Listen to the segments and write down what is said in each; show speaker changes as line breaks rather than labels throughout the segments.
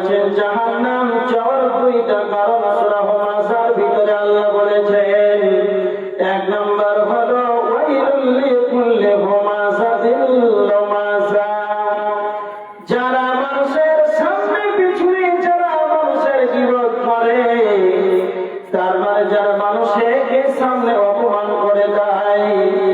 বলেছেন জাহান্নাম চর দুইটা কারণ সুরা হোমাসার ভিতরে আল্লাহ বলেছেন মানুষের সামনে অপমান করে দেয়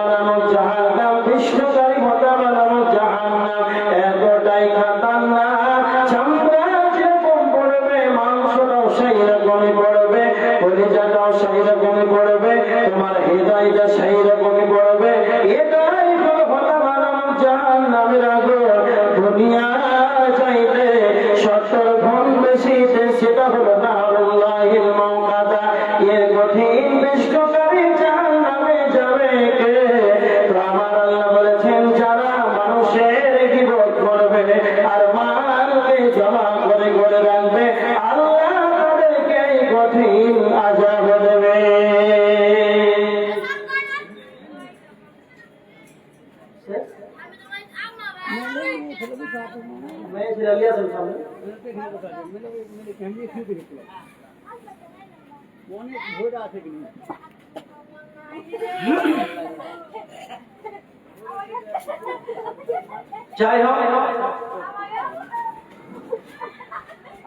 বানানো জাহান্নাম বিষ্ণুকারী হতে বানানো জাহান্নাম। এতটাই খাতারনাক চামড়া যেরকম পড়বে? মাংসটাও সেই রকমই পড়বে, কলিজাটাও সেই রকমই পড়বে, তোমার হৃদয়টা সেই রকমই পড়বে। এটাই হলো হতে বানানো জাহান্নামের আগুন। দুনিয়া আজাব দেবে
অনেক ভোট আছে কিন্তু
যাই হোক।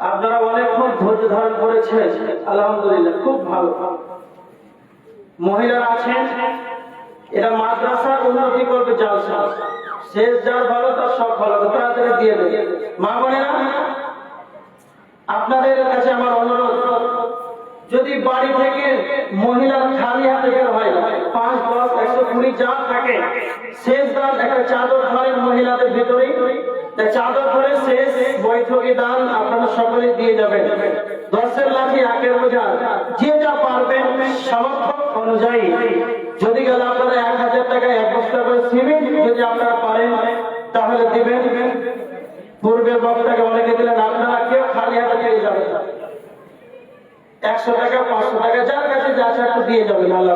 আপনারা অনেকক্ষণ ধৈর্য ধারণ করেছেন। আলহামদুলিল্লাহ, খুব ভালো। মহিলারা আছেন, এরা মাদ্রাসার উন্নতি করবে জালসা শেষ যার ভালো, তার সব ভালো। তাড়াতাড়ি দিয়ে দেবে মা বোনেরা, আপনাদের কাছে আমার অনুরোধ, যদি বাড়ি থেকে মহিলার খালি হাতে বের হয়, পাঁচ, দশ, একশো কুড়ি যা থাকে, শেষ দান একটা চাদর ধরেন মহিলাদের ভেতরেই যদি গেল আপনারা এক হাজার টাকা এক বস্তা করে সিমেন্ট যদি আপনারা পারেন, তাহলে দিবেন। পূর্বের বক্তাকে অনেকে দিলেন, আপনারা কেউ খালি হাতে দিয়ে যাবেন একশো টাকা, পাঁচশো টাকা, যার কাছে যা দিয়ে যাবেন আল্লাহ